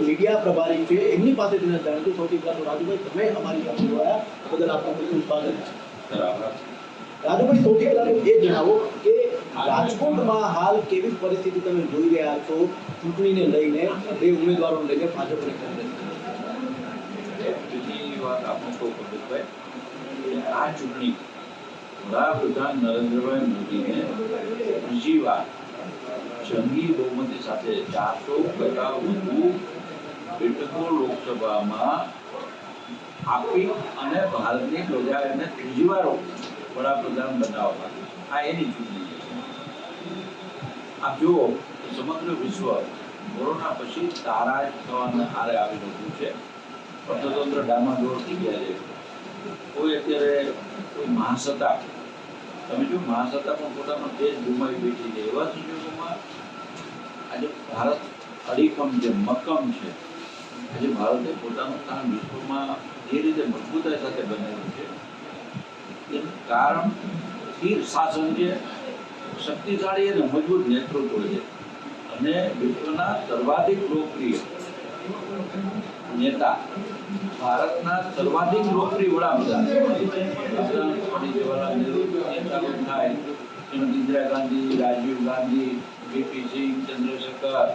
Media પ્રભારી છે એમની પાસેથી નથી જાણ્યું સૌથી પહેલા તો રાજુભાઈ તમે અમારી પાસે જોડાયા એ બદલ આપનું ખૂબ ખૂબ સ્વાગત છે બરાબર રાજુભાઈ સૌથી પહેલા તો એ જણાવો કે રાજકોટમાં હાલ કેવી પરિસ્થિતિ તમે જોઈ રહ્યા છો ચૂંટણીને લઈને બે ઉમેદવારોને લઈને ભાજપ અને કોંગ્રેસ બીજી વાત આપણે કહું પંકજભાઈ કે આ ચૂંટણી વડાપ્રધાન નરેન્દ્રભાઈ મોદીને બીજી વાર જંગી બહુમતી સાથે ચારસો કરતા વધુ બેઠકો લોકસભામાં આપી અને ભારતની પ્રજાને ત્રીજી વાર વડાપ્રધાન બનાવવા. આ એની ચૂંટણી આપ જુઓ, સમગ્ર વિશ્વ કોરોના પછી તારા થવાના હારે આવી રહ્યું છે. અર્થતંત્ર ડામાડોળ થઈ ગયા છે. કોઈ અત્યારે કોઈ મહાસત્તા. તમે જો મહાસત્તા પણ પોતાનો દેશ ગુમાવી બેઠી છે, એવા સંજોગોમાં આજે ભારત અડીખમ છે, મક્કમ છે. આજે ભારતે પોતાનું સ્થાન વિશ્વમાં જે રીતે મજબૂતાઈ સાથે બનાવ્યું છે, એનું કારણ સ્થિર શાસન છે, શક્તિશાળી અને મજબૂત નેતૃત્વ છે અને વિશ્વના સર્વાધિક લોકપ્રિય નેતા ભારતના સર્વાધિક લોકપ્રિય વડાપ્રધાન જવાહરલાલ નહેરુ નેતા થાય. એમ ઇન્દિરા ગાંધી, રાજીવ ગાંધી વીપી ચંદ્રશેખર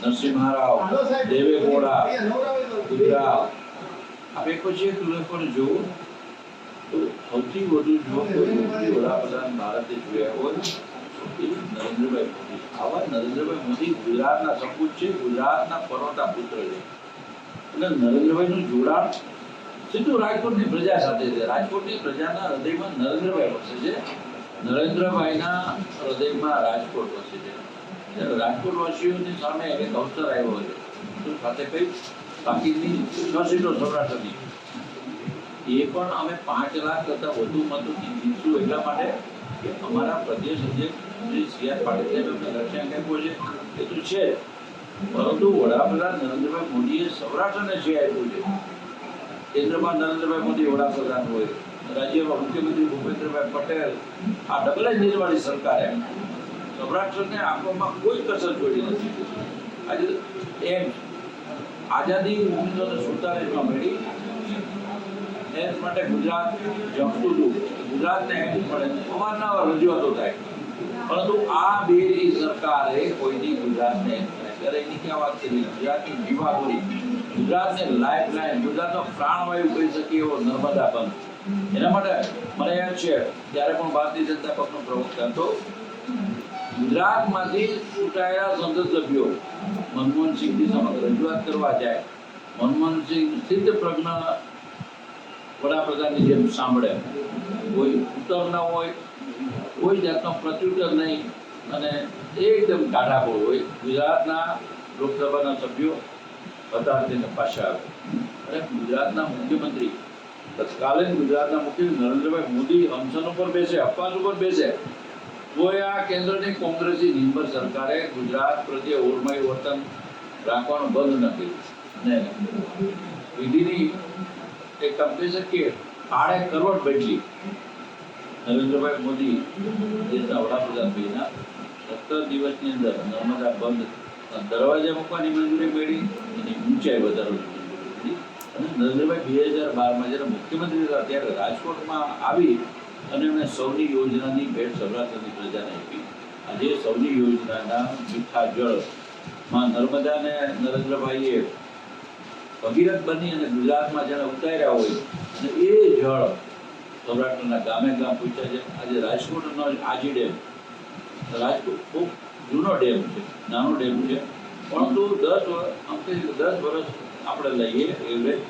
નરસિંહ દેવે ગૌડા ગુજરાત. આપણે પછી એક રેકોર્ડ જોવું તો સૌથી વધુ જો કોઈ વડાપ્રધાન ભારતે જોયા હોય નરેન્દ્રભાઈ મોદી. આવા નરેન્દ્રભાઈ મોદી ગુજરાતના સપૂત છે ગુજરાતના પરોતા પુત્ર છે. અને નરેન્દ્રભાઈનું જોડાણ સીધું રાજકોટની પ્રજા સાથે છે. રાજકોટની પ્રજાના હૃદયમાં નરેન્દ્રભાઈ વસે છે. નરેન્દ્રભાઈના હૃદયમાં રાજકોટ વસે છે. રાજકોટ રાજકોટવાસીઓની સામે એક અવસર આવ્યો છે. તો સાથે કઈ બાકીની છ સીટો સૌરાષ્ટ્રની. એ પણ અમે પાંચ લાખ કરતાં વધુ મતોથી જીતશું એટલા માટે કે અમારા પ્રદેશ અધ્યક્ષ શ્રી સી આર પાટીલ સાહેબ અમને લક્ષ્યાંક આપ્યો છે. એ તો છે. પરંતુ વડાપ્રધાન નરેન્દ્રભાઈ મોદીએ સૌરાષ્ટ્રને જે આપ્યું છે. કેન્દ્રમાં નરેન્દ્રભાઈ મોદી વડાપ્રધાન હોય. રાજ્યમાં મુખ્યમંત્રી ભૂપેન્દ્રભાઈ પટેલ આ ડબલ એન્જિનવાળી સરકારે સૌરાષ્ટ્રને આપવામાં કોઈ કસર છોડી નથી. આજે એમ આઝાદી ઓગણીસો ને મળી. એમ માટે ગુજરાત જમતું હતું. ગુજરાતને એમ મળે. અવારનવાર રજૂઆતો થાય. પરંતુ આ બે સરકારે કોઈની ગુજરાતને ત્યારે એની ક્યાં વાત કરી? ગુજરાતની જીવાદોરી. ગુજરાતને લાઈફ લાઈન ગુજરાતનો પ્રાણવાયુ કહી શકીએ એવો નર્મદા બંધ એના માટે મને એમ છે ત્યારે પણ ભારતીય જનતા પક્ષનો પ્રવક્તા હતો ગુજરાતમાંથી ચૂંટાયેલા સંસદ સભ્યો મનમોહનસિંહની સમક્ષ રજૂઆત કરવા જાય. મનમોહનસિંહ સિદ્ધ પ્રજ્ઞ વડાપ્રધાનની જેમ સાંભળે. કોઈ ઉત્તર ન હોય, કોઈ જાતનો પ્રત્યુત્તર નહીં અને એકદમ કાઢાબોળ હોય. ગુજરાતના લોકસભાના સભ્યો હતા તેને પાછા આવે. અને ગુજરાતના મુખ્યમંત્રી તત્કાલીન ગુજરાતના મુખ્યમંત્રી નરેન્દ્રભાઈ મોદી અનશન ઉપર બેસે અપવાસ ઉપર બેસે. તોય આ કેન્દ્રની કોંગ્રેસી નિર્ભર સરકારે ગુજરાત પ્રત્યે ઓરમાઈ વર્તન રાખવાનું બંધ ન કર્યું. વિધિની એક કામ કહી શકીએ આડે કરવટ બેઠી નરેન્દ્રભાઈ મોદી દેશના વડાપ્રધાન બન્યા. સત્તર દિવસની અંદર નર્મદા બંધ, દરવાજા મૂકવાની મંજૂરી મળી એની ઊંચાઈ વધારવાની અને નરેન્દ્રભાઈ, બે હજાર બારમાં જ્યારે મુખ્યમંત્રી હતા ત્યારે રાજકોટમાં આવી અને એમણે સૌની યોજનાની ભેટ સૌરાષ્ટ્રની પ્રજાને આપી. આજે સૌની યોજનાના મીઠા જળમાં નર્મદાને નરેન્દ્રભાઈએ ભગીરથ બની અને ગુજરાતમાં જેને ઉતાર્યા હોય અને એ જળ સૌરાષ્ટ્રના ગામે ગામ પૂછ્યા છે. આજે રાજકોટનો આજી ડેમ. રાજકોટ ખૂબ જૂનો ડેમ છે, નાનો ડેમ છે. પરંતુ દસ કહીએ દસ વર્ષ આપણે લઈએ એટલે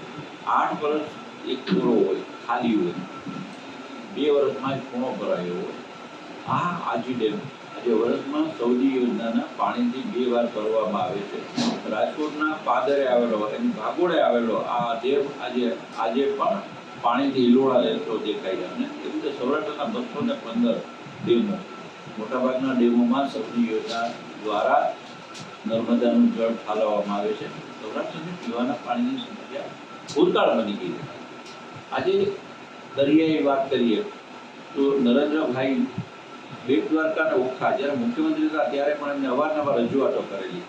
આઠ વર્ષ એક પૂરો હોય, ખાલી હોય. બે વર્ષમાં જ ખૂણો ભરાયો હોય. આ આજી ડેમ. આજે વર્ષમાં સૌદી યોજનાના પાણીથી બે વાર ભરવામાં આવે છે. રાજકોટના પાદરે આવેલો, એની ભાગોળે આવેલો આ ડેમ આજે આજે પણ પાણીથી હિલોળા રહેતો દેખાય છે. અને એ રીતે સૌરાષ્ટ્રના બસો ને પંદર ડેમો, મોટાભાગના ડેમોમાં સૌની યોજના દ્વારા નર્મદાનું જળ ઠાલવવામાં આવે છે. સૌરાષ્ટ્રની પીવાના પાણીની સમસ્યા ભૂતકાળ બની ગઈ આજે દરિયાએ વાત કરીએ તો નરેન્દ્રભાઈ બેટ દ્વારકા ઓખા જ્યારે મુખ્યમંત્રી હતા ત્યારે પણ એમને અવારનવાર રજૂઆતો કરેલી.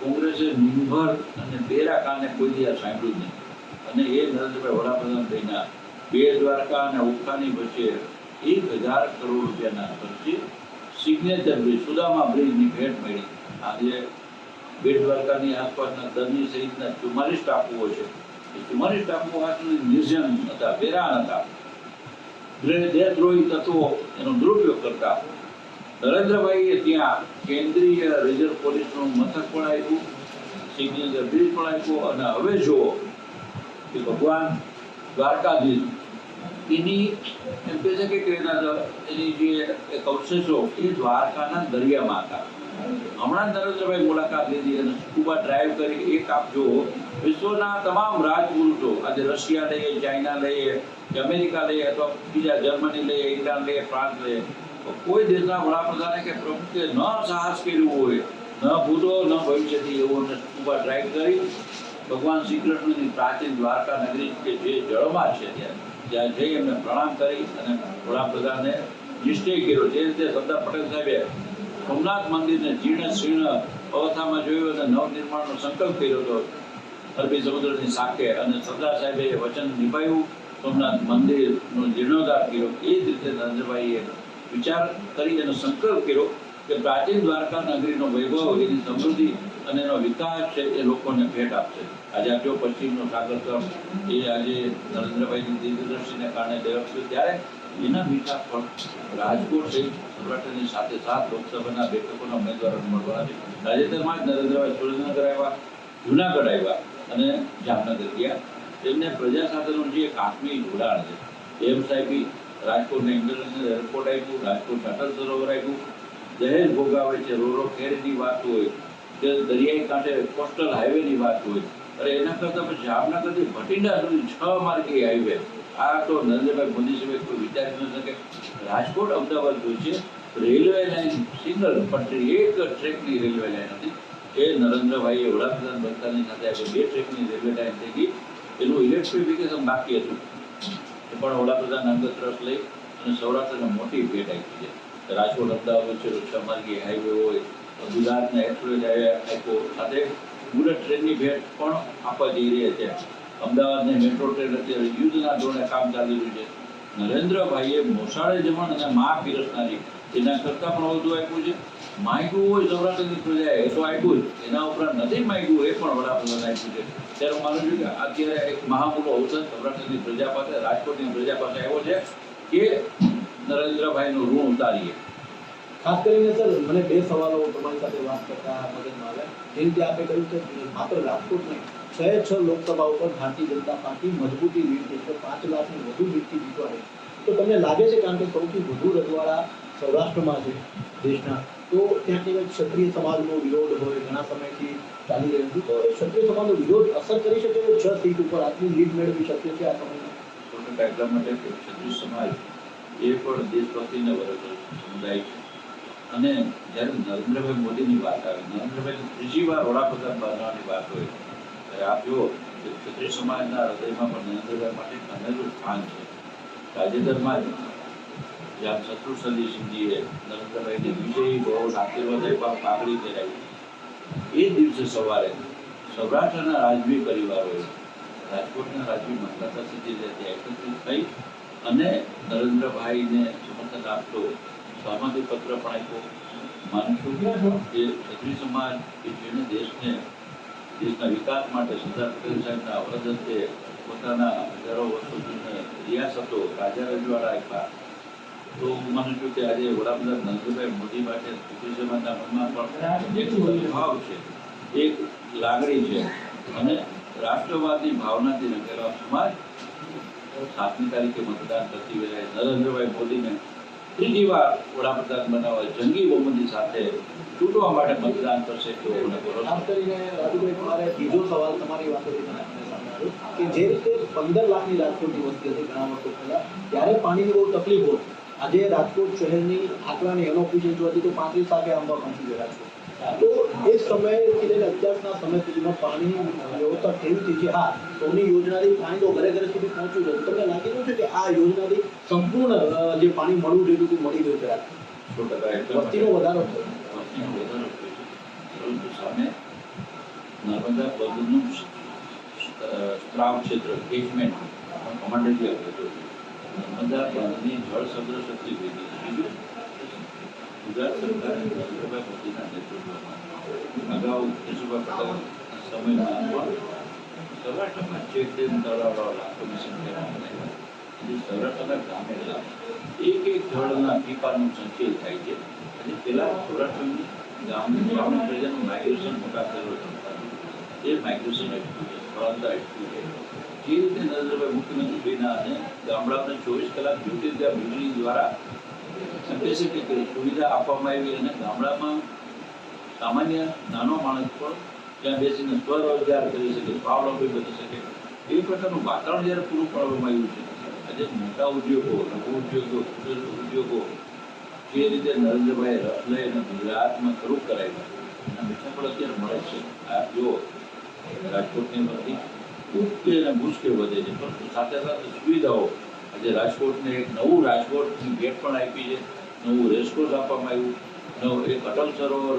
કોંગ્રેસે નિર્ભર અને બેરા કાને કોઈ દિવસ સાંભળ્યું નહીં. અને એ નરેન્દ્રભાઈ વડાપ્રધાન થઈના બે દ્વારકા અને ઓખાની વચ્ચે એક હજાર કરોડ રૂપિયાના ખર્ચે સિગ્નેચર બ્રિજ સુદામા બ્રિજની ભેટ મળી. આજે બેટ દ્વારકાની આસપાસના દરની સહિતના ચુમ્માલીસ ટાપુઓ છે. એ ચુમ્માલીસ ટાપુઓ સુધી નિર્જન હતા વેરાન હતા. દેહદ્રોહી તત્વો એનો દુરુપયોગ કરતા નરેન્દ્રભાઈએ ત્યાં કેન્દ્રીય રિઝર્વ પોલીસનું મથક પણ આપ્યું સિગ્નેચર બ્રિજ પણ આપ્યો અને હવે જુઓ કે ભગવાન દ્વારકાધીશ એની એમ કહે છે કે એના એની જે અવશેષો એ દ્વારકાના દરિયામાં હતા. હમણાં નરેન્દ્રભાઈ મુલાકાત લીધી અને સ્કુબા ડ્રાઈવ કરી. એક આપ જુઓ, વિશ્વના તમામ રાજપુરુષો આજે રશિયા લઈએ, ચાઇના લઈએ કે અમેરિકા લઈએ અથવા બીજા જર્મની લઈએ, ઇંગ્લેન્ડ લઈએ, ફ્રાન્સ લઈએ. કોઈ દેશના વડાપ્રધાને કે પ્રમુખે ન સાહસ કર્યું હોય, ન ભૂતો, ન ભવિષ્યથી એવું સ્કુબા ડ્રાઈવ કરી. ભગવાન શ્રી કૃષ્ણની પ્રાચીન દ્વારકા નગરી કે જે જળમાં છે ત્યાં ત્યાં જઈ એમને પ્રણામ કરી અને વડાપ્રધાને નિશ્ચય કર્યો. જે રીતે સરદાર પટેલ સાહેબે સોમનાથ મંદિરને જીર્ણ શીર્ણ અવસ્થામાં જોયું અને નવનિર્માણનો સંકલ્પ કર્યો હતો. અરબી સમુદ્રની સાકે અને સરદાર સાહેબે વચન નિભાવ્યું. સોમનાથ મંદિરનો જીર્ણોદ્ધાર કર્યો. એ જ રીતે નરેન્દ્રભાઈએ વિચાર કરી અને સંકલ્પ કર્યો કે પ્રાચીન દ્વારકા નગરીનો વૈભવ, એની સમૃદ્ધિ અને એનો વિકાસ છે એ લોકોને ભેટ આપશે. આજે આ જો પશ્ચિમનો સાગર એ આજે નરેન્દ્રભાઈની દીર્ઘદ્રષ્ટિને કારણે દેવ ત્યારે એના વિકાસ પણ રાજકોટ સહિત સૌરાષ્ટ્રની સાથે સાથ લોકસભાના બેઠકોના ઉમેદવારો મળવાના છે. તાજેતરમાં જ નરેન્દ્રભાઈ સુરેન્દ્રનગર આવ્યા, જુનાગઢ આવ્યા અને જામનગર ગયા. તેમને પ્રજા સાથેનું જે આત્મીય જોડાણ છે, એમ સાહેબી રાજકોટને ઇન્ટરનેશનલ એરપોર્ટ આપ્યું, રાજકોટ અટલ સરોવર આપ્યું. દહેજ ભોગાવે છે રોરો ખેડની વાત હોય, કે દરિયાઈ કાંઠે કોસ્ટલ હાઈવેની વાત હોય. અરે એના કરતાં પછી જામનગરથી ભટિંડા સુધી છ માર્ગી હાઈવે આ તો નરેન્દ્રભાઈ મોદી સાહેબ કોઈ વિચારી ન શકે રાજકોટ અમદાવાદ જોઈ છે, રેલવે લાઈન સિંગલ પટરી એક ટ્રેકની રેલવે લાઈન હતી. એ નરેન્દ્રભાઈએ વડાપ્રધાન બનતાની સાથે આપણે બે ટ્રેકની રેલવે લાઈન થઈ ગઈ. એનું ઇલેક્ટ્રિફિકેશન બાકી હતું. પણ વડાપ્રધાન અંગત રસ લઈ અને સૌરાષ્ટ્રને મોટી ભેટ આપી છે. રાજકોટ, અમદાવાદ વચ્ચે છ માર્ગી હાઈવે હોય ગુજરાતને એક્સપ્રેસ હાઈવે આપ્યો સાથે. બુલેટ ટ્રેનની ભેટ પણ આપવા જઈ રહ્યા છે. અમદાવાદને મેટ્રો ટ્રેન અત્યારે યુદ્ધના ધોરણે કામ ચાલી રહ્યું છે. નરેન્દ્રભાઈએ મોસાળે જમણ અને મા પીરસનારી એના કરતાં પણ વધુ આપ્યું છે. માગ્યું હોય, સૌરાષ્ટ્રની પ્રજાએ તો આપ્યું જ. એના ઉપરાંત નથી માગ્યું એ પણ વડાપ્રધાન આપ્યું છે. ત્યારે હું માનું છું કે અત્યારે એક મહામૂલો અવસર સૌરાષ્ટ્રની પ્રજા પાસે, રાજકોટની પ્રજા પાસે આવ્યો છે કે નરેન્દ્રભાઈનું ઋણ ઉતારીએ. ખાસ કરીને સર, મને બે સવાલો તમારી સાથે વાત કરતા મગજમાં આવ્યા જે રીતે આપણે કહ્યું કે માત્ર રાજકોટ નહીં છ છ લોકસભા ઉપર ભારતીય જનતા પાર્ટી મજબૂતી લીડ છે. પાંચ લાખની વધુ લીટથી જીતવા રહી તો તમને લાગે છે કારણ કે સૌથી વધુ રજવાડા સૌરાષ્ટ્રમાં છે દેશના, તો ત્યાં કંઈક ક્ષત્રિય સમાજનો વિરોધ હોય, ઘણા સમયથી ચાલી રહ્યો હતું તો એ ક્ષત્રિય સમાજનો વિરોધ અસર કરી શકે છે? છ સીટ ઉપર આટલી લીડ મેળવી શકીએ છે આ સમયમાં એટલા માટે ક્ષત્રિય સમાજ એ પણ દેશભક્તિને વરસ સમુદાય છે. અને જ્યારે નરેન્દ્રભાઈ મોદીની વાત આવે, નરેન્દ્રભાઈ ત્રીજી વાર વડાપ્રધાન બનવાની વાત હોય, ત્યારે આપ જુઓ કે ક્ષત્રિય સમાજના હૃદયમાં પણ નરેન્દ્રભાઈ માટે અનેરું સ્થાન છે. તાજેતરમાં જ જ્યાં શત્રુસંધી સિંધીએ નરેન્દ્રભાઈને વિજયી બહુ આશીર્વાદ આપ્યા પાઘડી પહેરાવી. એ દિવસે સવારે સૌરાષ્ટ્રના રાજવી પરિવારોએ રાજકોટના રાજવી મહારાજા સુધી એકત્રિત થઈ અને નરેન્દ્રભાઈને સમર્થન આપતો સહમતિ પત્ર પણ આપ્યો. માનું છું કે ક્ષત્રિય સમાજ કે જેને દેશને, દેશના વિકાસ માટે સરદાર પટેલ સાહેબના અવરદત્તે પોતાના હજારો વર્ષો જૂને રિયાસતો રાજા રજવાડા આપ્યા. તો હું માનું છું કે આજે વડાપ્રધાન નરેન્દ્રભાઈ મોદી માટે ક્ષત્રિય સમાજના મનમાં પણ એક ભાવ છે, એક લાગણી છે અને રાષ્ટ્રવાદની ભાવનાથી રંગેલા સમાજ. સાતમી તારીખે મતદાન કરતી વેળાએ નરેન્દ્રભાઈ મોદીને ત્રીજી વાર વડાપ્રધાન બનાવવા જંગી બહુમતી સાથે ચૂંટવા માટે મતદાન કરશે તો ખાસ કરીને રાજુભાઈ, મારે બીજો સવાલ તમારી વાતોથી કે જે રીતે પંદર લાખની રાજકોટની વસ્તી હતી ઘણા વર્ષો પહેલાં, ત્યારે પાણીની બહુ તકલીફ હોય. આજે રાજકોટ શહેરની આંકડાની એનઓફિશિયલ જોવાથી તો પાંત્રીસ લાખે આંબા પહોંચી ગયા રાજકોટ. તો એ સમયથી લઈને અત્યારના સમય સુધીમાં પાણીની વ્યવસ્થા કેવી થઈ છે હા સોની યોજનાથી પાણી તો ઘરે ઘરે સુધી પહોંચ્યું છે. તમને લાગી રહ્યું છે કે આ યોજનાથી સંપૂર્ણ જે પાણી મળવું જોઈએ તે મળી રહ્યું છે? વસ્તીનો વધારો થયો. પરંતુ સામે નર્મદા બંધનું સ્ત્રાવ ક્ષેત્ર કમાન્ડેટી આપ્યો હતો નર્મદા બંધની જળ સંગ્રહ શક્તિ બીજું ગુજરાત સરકારે નરેન્દ્રભાઈ મોદીના નેતૃત્વમાં અગાઉ કેશુભાઈ પટેલના સમયમાં પણ સૌરાષ્ટ્રમાં જે ડેમ તળાવ લાખોની સંખ્યામાં જે સૌરાષ્ટ્રના ગામે એક એક જળના ટીપાનું સંચય થાય છે અને પેલા સૌરાષ્ટ્રની ગામની ગ્રામીણ પ્રજાનું માઇગ્રેશન મોટા છે એ માઇગ્રેશન અટક્યું છે સ્થળાંતર અટક્યું છે જે રીતે નરેન્દ્રભાઈ મુખ્યમંત્રી બન્યા અને ગામડાઓને ચોવીસ કલાક જ્યોતિ વીજળી દ્વારા કેપેસિટી સુવિધા આપવામાં આવી અને ગામડામાં સામાન્ય નાનો માણસ પણ ત્યાં બેસીને સ્વરોજગાર કરી શકે, સ્વાવલંબી બની શકે. એ પ્રકારનું વાતાવરણ જ્યારે પૂરું પાડવામાં આવ્યું છે, આજે મોટા ઉદ્યોગો, લઘુ ઉદ્યોગો ઉદ્યોગો જે રીતે નરેન્દ્રભાઈ રસ લઈ અને ગુજરાતમાં શરૂ કરાવ્યા એના મીઠા પણ અત્યારે મળે છે. આ જો રાજકોટની ઉઠકે અને ભૂસકે વધે છે, પરંતુ સાથે સાથે સુવિધાઓ આજે રાજકોટને એક નવું રાજકોટની ભેટ પણ આપી છે. નવું રેસકોર્સ આપવામાં આવ્યું. નવું એક અટલ સરોવર,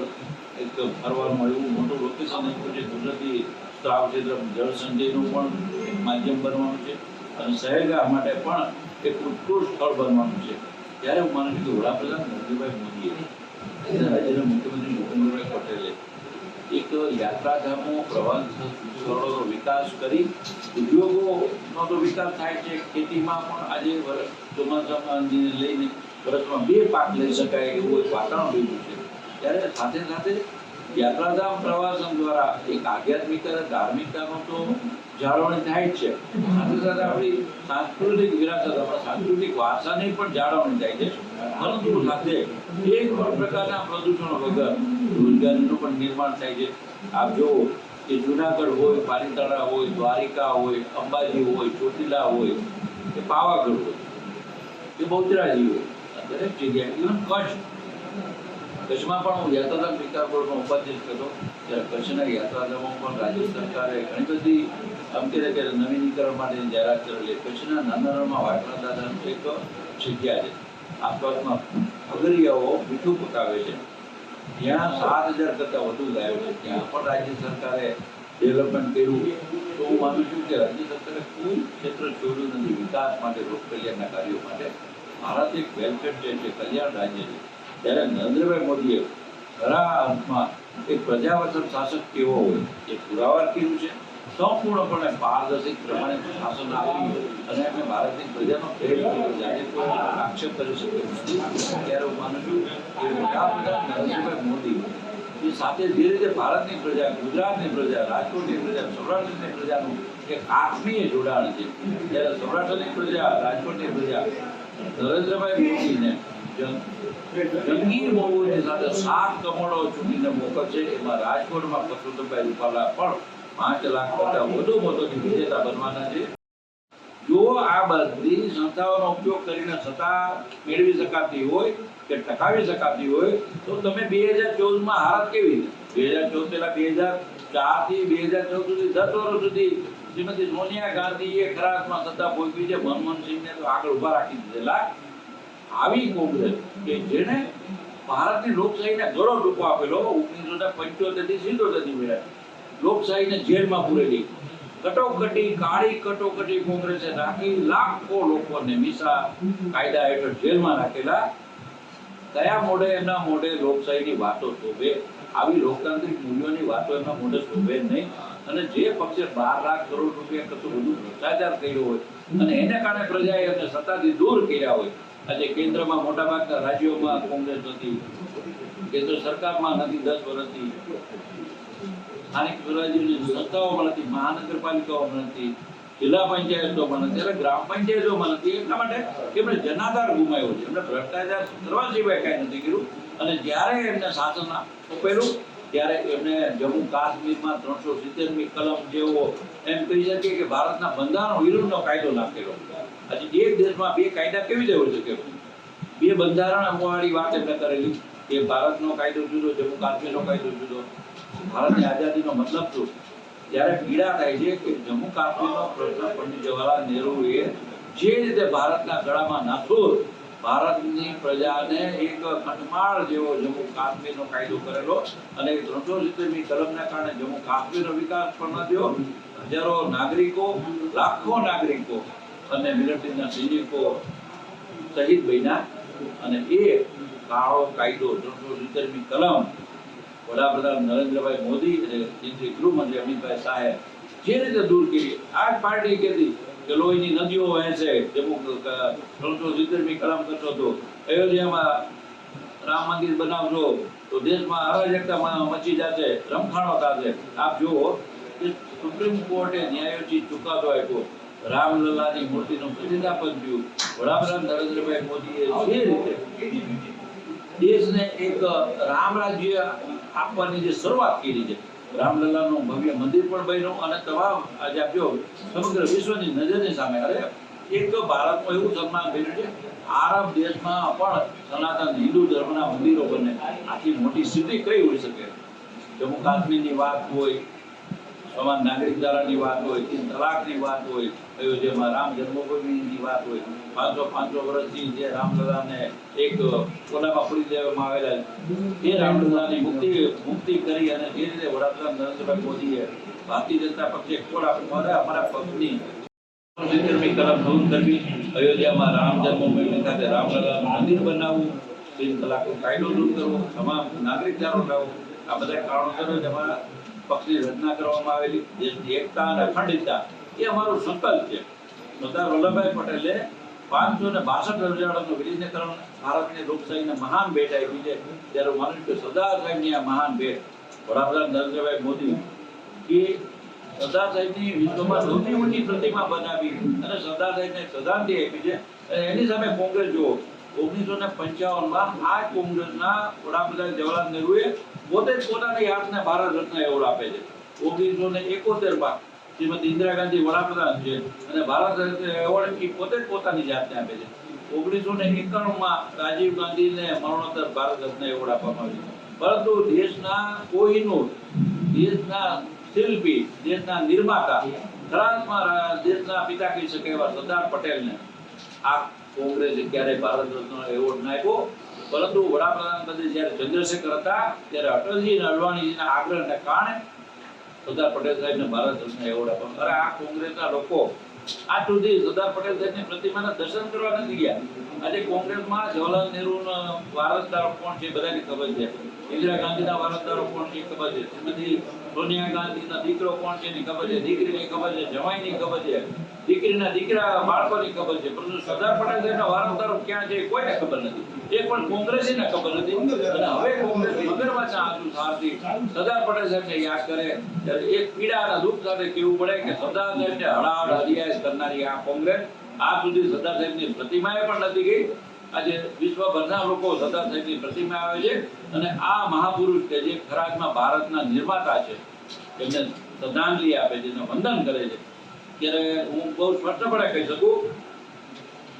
એક ફરવાનું એવું મોટું લોકેશન આપ્યું છે. કુદરતી સ્ત્રાવ ક્ષેત્ર, જળ પણ માધ્યમ બનવાનું છે. અને શહેરગાહ માટે પણ એક ઉત્કૃષ્ટ સ્થળ બનવાનું છે. ત્યારે હું માનું છું કે વડાપ્રધાન નરેન્દ્રભાઈ મોદીએ રાજ્યના મુખ્યમંત્રી ભૂપેન્દ્રભાઈ પટેલે એક યાત્રાધામો પ્રવાસ સ્થળોનો વિકાસ કરી ઉદ્યોગોનો તો વિકાસ થાય છે. ખેતીમાં પણ આજે ચોમાસામાં લઈને વર્ષમાં બે પાક લઈ શકાય એવું એક વાતાવરણ બન્યું છે. ત્યારે સાથે સાથે યાત્રાધામ પ્રવાસન દ્વારા એક આધ્યાત્મિક ધાર્મિકતાનો તો જાળવણી થાય છે. સાથે સાથે આપણી સાંસ્કૃતિક વિરાસત, આપણા સાંસ્કૃતિક વારસાની પણ જાળવણી થાય છે. પરંતુ સાથે એક પણ પ્રકારના પ્રદૂષણ વગર રોજગારીનું પણ નિર્માણ થાય છે. આપ જુઓ કે જુનાગઢ હોય, પાલીતાણા હોય, દ્વારિકા હોય, અંબાજી હોય, ચોટીલા હોય, કે પાવાગઢ હોય, કે બહુચરાજી હોય દરેક જગ્યાએ ઇવન કચ્છ કચ્છમાં પણ હું યાત્રાધામ વિકાસ બોર્ડમાં ઉપાધ્યક્ષ હતો. ત્યારે કચ્છના યાત્રાધામો પણ રાજ્ય સરકારે ઘણી બધી આમ કે નવીનીકરણ માટેની જાહેરાત કરેલી કચ્છના નાના નાના વાટણા દાદાનું એક જગ્યા છે. આસપાસમાં અગરિયાઓ મીઠું પકાવે છે. જ્યાં સાત હજાર કરતાં વધુ ગાયો છે. ત્યાં પણ રાજ્ય સરકારે ડેવલપમેન્ટ કર્યું તો હું માનું છું કે રાજ્ય સરકારે કોઈ ક્ષેત્ર છોડ્યું નથી. વિકાસ માટે લોક કલ્યાણના કાર્યો માટે ભારત એક વેલફેર છે કલ્યાણ રાજ્ય છે. ત્યારે નરેન્દ્રભાઈ મોદીએ ખરા અર્થમાં એક પ્રજાવત્સલ શાસક કેવો હોય એ પુરાવા કર્યું છે. સંપૂર્ણપણે પારદર્શિક પ્રમાણે શાસન આપ્યું અને અમે ભારતની પ્રજાનો આક્ષેપ કરી શકે નથી. ત્યારે હું માનું છું કે વડાપ્રધાન નરેન્દ્રભાઈ મોદી એ સાથે જે રીતે ભારતની પ્રજા, ગુજરાતની પ્રજા, રાજકોટની પ્રજા, સૌરાષ્ટ્રની પ્રજાનું એક આત્મીય જોડાણ છે. ત્યારે સૌરાષ્ટ્રની પ્રજા, રાજકોટની પ્રજા નરેન્દ્રભાઈ મોદીને જંગ. જંગી બહુની સાથે સાત કમળો ચૂંટીને મોકલશે. એમાં રાજકોટમાં પરસોત્તમભાઈ રૂપાલા પણ પાંચ લાખ કરતા વધુ મતોની વિજેતા બનવાના છે. જો આ બધી સંસ્થાઓનો ઉપયોગ કરીને સત્તા મેળવી શકાતી હોય કે ટકાવી શકાતી હોય, તો તમે બે હજાર ચૌદમાં હારત કેવી બે હજાર ચૌદ પહેલા બે હજાર ચારથી બે હજાર ચૌદ સુધી દસ વર્ષ સુધી શ્રીમતી સોનિયા ગાંધીએ ખરાતમાં સત્તા ભોગવી છે. મનમોહનસિંહને તો આગળ ઊભા રાખી દીધેલા. આવી કોંગ્રેસ કે જેણે ભારતની લોકશાહીને ગળો ટૂંકો આપેલો, ઓગણીસો ને પંચોતેરથી સિત્તોતેરથી લોકશાહીને જેલમાં પૂરેલી. કટોકટી, કાળી કટોકટી કોંગ્રેસે રાખી લાખો લોકોને મિસા કાયદા હેઠળ જેલમાં રાખેલા. કયા મોઢે, એમના મોઢે લોકશાહીની વાતો શોભે? આવી લોકતાંત્રિક મૂલ્યોની વાતો એમના મોઢે શોભે નહીં. અને જે પક્ષે બાર લાખ કરોડ રૂપિયા કરતો બધું ભ્રષ્ટાચાર કર્યો હોય, અને એને કારણે પ્રજાએ એમને સત્તાથી દૂર કર્યા હોય આજે કેન્દ્રમાં મોટાભાગના રાજ્યોમાં કોંગ્રેસ નથી. કેન્દ્ર સરકારમાં નથી, દસ વર્ષથી. સ્થાનિક સ્વરાજ્યની સંસ્થાઓમાં નથી, મહાનગરપાલિકાઓમાં નથી, જિલ્લા પંચાયતોમાં નથી, એટલે ગ્રામ પંચાયતોમાં નથી. એટલા માટે એમણે જનાધાર ગુમાવ્યો છે. એમણે ભ્રષ્ટાચાર કરવા સિવાય કાંઈ નથી કર્યું. અને જ્યારે એમને શાસન આપેલું ત્યારે એમણે જમ્મુ કાશ્મીરમાં ત્રણસો સિત્તેરમી કલમ જેવો એમ કહી શકીએ કે ભારતના બંધારણ વિરુદ્ધનો કાયદો નાખેલો. આજે એક દેશમાં બે કાયદા કેવી રીતે હોઈ શકે? બે બંધારણ વાળી વાત એમને કરેલી. કે ભારતનો કાયદો જુદો, જમ્મુ કાશ્મીરનો કાયદો જુદો. ભારતની આઝાદીનો મતલબ શું? ત્યારે પીડા થાય છે કે જમ્મુ કાશ્મીરનો પ્રશ્ન પંડિત જવાહરલાલ નહેરુએ જે રીતે ભારતના ગળામાં નાસુર ભારતની પ્રજાને એક ખંડમાળ જેવો જમ્મુ કાશ્મીરનો કાયદો કરેલો અને ત્રણસો સિત્તેરમી કલમના કારણે જમ્મુ કાશ્મીરનો વિકાસ પણ ન થયો. હજારો નાગરિકો, લાખો નાગરિકો અને મિલિટરીના સૈનિકો શહીદ બન્યા અને એ કાળો કાયદો ત્રણસો કલમ વડાપ્રધાન નરેન્દ્રભાઈ મોદી અને કેન્દ્રીય ગૃહમંત્રી અમિતભાઈ શાહે જે રીતે દૂર કરી, આ પાર્ટી કહેતી કે લોહીની નદીઓ વહેંચે જમ્મુ ત્રણસો સિત્તેરમી કલમ કરતો હતો. અયોધ્યામાં રામ મંદિર બનાવજો, તો દેશમાં અરાજકતા મચી જશે, રમખાણો થશે. આપ જુઓ કે સુપ્રીમ કોર્ટે ન્યાયોચિત ચુકાદો આપ્યો. રામલલ્લાની મૂર્તિનું પ્રતિષ્ઠાપન થયું. વડાપ્રધાન નરેન્દ્રભાઈ મોદીએ જે રીતે દેશને એક રામ રાજ્ય આપવાની જે શરૂઆત કરી છે રામલલ્લાનું ભવ્ય મંદિર પણ બન્યું અને તમામ આજે આપ્યો સમગ્ર વિશ્વની નજરની સામે, અરે એક ભારતમાં એવું સન્માન કર્યું છે, આરબ દેશમાં પણ સનાતન હિન્દુ ધર્મના મંદિરો બને આથી મોટી સિદ્ધિ કઈ હોઈ શકે? જમ્મુ કાશ્મીરની વાત હોય સમાન નાગરિક ધારાની વાત હોય તીન તલાકની વાત હોય અયોધ્યામાં રામ જન્મભૂમિની વાત હોય, પાંચસો પાંચસો વર્ષથી જે રામલલાને એક કોનામાં પૂરી દેવામાં આવેલા એ રામલલાની મુક્તિ મુક્તિ કરી અને જે રીતે વડાપ્રધાન નરેન્દ્રભાઈ મોદીએ ભારતીય જનતા પક્ષે કોડ અમારા અમારા પક્ષની અયોધ્યામાં રામ જન્મભૂમિ ખાતે રામલલાનું મંદિર બનાવવું તીન તલાકનો કાયદો દૂર કરવો, તમામ નાગરિક ધારો લાવવો આ બધા કારણોસર જ અમારા પક્ષની રચના કરવામાં આવેલી દેશની એકતા અને અખંડિતતા, એ અમારો સંકલ્પ છે. સરદાર વલ્લભભાઈ પટેલે પાંચસો ને બાસઠ રજવાડાનું વિલીનીકરણ ભારતની લોકશાહીને મહાન ભેટ આપી છે. ત્યારે માનું કે સરદાર સાહેબની આ મહાન ભેટ વડાપ્રધાન નરેન્દ્રભાઈ મોદી કે સરદાર સાહેબની વિશ્વમાં સૌથી ઊંચી પ્રતિમા બનાવી અને સરદાર સાહેબને શ્રદ્ધાંજલિ આપી છે. અને એની સામે કોંગ્રેસ જુઓ ઓગણીસો ને પંચાવનમાં આ કોંગ્રેસના વડાપ્રધાન જવાહરલાલ નહેરુએ પોતે જ પોતાની હાથને ભારત રત્ન એવોર્ડ આપે છે. ઓગણીસો ને એકોતેરમાં શ્રીમતી ઇન્દિરા ગાંધી વડાપ્રધાન છે અને ભારત રત્ન એવોર્ડ એ પોતે જ પોતાની જાતને આપે છે. ઓગણીસો ને એકાણુંમાં રાજીવ ગાંધીને મરણોત્તર ભારત રત્ન એવોર્ડ આપવામાં આવ્યો પરંતુ દેશના કોહિનૂર, દેશના શિલ્પી, દેશના નિર્માતા ખરામાં દેશના પિતા કહી શકે એવા સરદાર પટેલને આ કોંગ્રેસે ક્યારેય ભારત રત્ન એવોર્ડ ના આપ્યો, પરંતુ વડાપ્રધાન પદે જ્યારે ચંદ્રશેખર હતા, ત્યારે અટલજી અને અડવાણીજીના આગ્રહને કારણે સરદાર પટેલ સાહેબને ભારત રત્ન એવોર્ડ આપવામાં અરે આ કોંગ્રેસના લોકો આ સુધી સરદાર પટેલ સાહેબની પ્રતિમાના દર્શન કરવા નથી ગયા. આજે કોંગ્રેસમાં જવાહરલાલ નહેરુનો વારસદારો કોણ છે બધાને ખબર છે. ઇન્દિરા ગાંધીના વારસદારો કોણ છે ખબર છે. શ્રીમતી સોનિયા ગાંધીના દીકરો કોણ છે એની ખબર છે, દીકરીની ખબર છે, જમાઈની ખબર છે. દીકરીના દીકરા, બાળકોની ખબર છે. પરંતુ સરદાર પટેલ સાહેબના વારંવાર ક્યાં છે કોઈને ખબર નથી. એ પણ કોંગ્રેસીને ખબર નથી. અને હવે કોંગ્રેસ મગરમાં છે આંસુ સારથી સરદાર પટેલ સાહેબને યાદ કરે એક પીડા અને દુઃખ સાથે કહેવું પડે કે સરદાર સાહેબને હળાહળ હરિયાશ કરનારી આ કોંગ્રેસ આ સુધી સરદાર સાહેબની પ્રતિમાએ પણ નથી ગઈ. આજે વિશ્વભરના લોકો સરદાર સાહેબની પ્રતિમા આવે છે અને આ મહાપુરુષ કે જે ખરાજમાં ભારતના નિર્માતા છે, એમને શ્રદ્ધાંજલિ આપે છે, એને વંદન કરે છે. ત્યારે હું બહુ સ્પષ્ટપણે કહી શકું,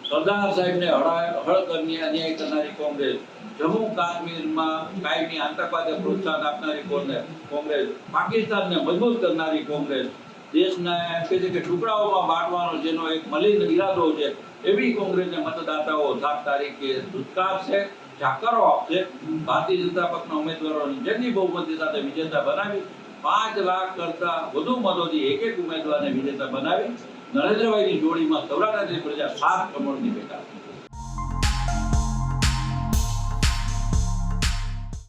સરદાર સાહેબને હળા અન્યાય કરનારી કોંગ્રેસ, જમ્મુ કાશ્મીરમાં કાયમી આતંકવાદને પ્રોત્સાહન આપનારી કોંગ્રેસ કોંગ્રેસ, પાકિસ્તાનને મજબૂત કરનારી કોંગ્રેસ, દેશના કહે છે કે ટુકડાઓમાં બાંટવાનો જેનો એક મલિન ઈરાદો છે એવી કોંગ્રેસને મતદાતાઓ સાત તારીખે ધુતકારશે ઝાકરો આપશે. ભારતીય જનતા પક્ષના ઉમેદવારોની જેટલી બહુમતી સાથે વિજેતા બનાવી, પાંચ લાખ કરતા વધુ મતોથી એક એક ઉમેદવારને વિજેતા બનાવી, નરેન્દ્રભાઈની જોડીમાં સૌરાષ્ટ્રની પ્રજા સાત કમળની બેઠા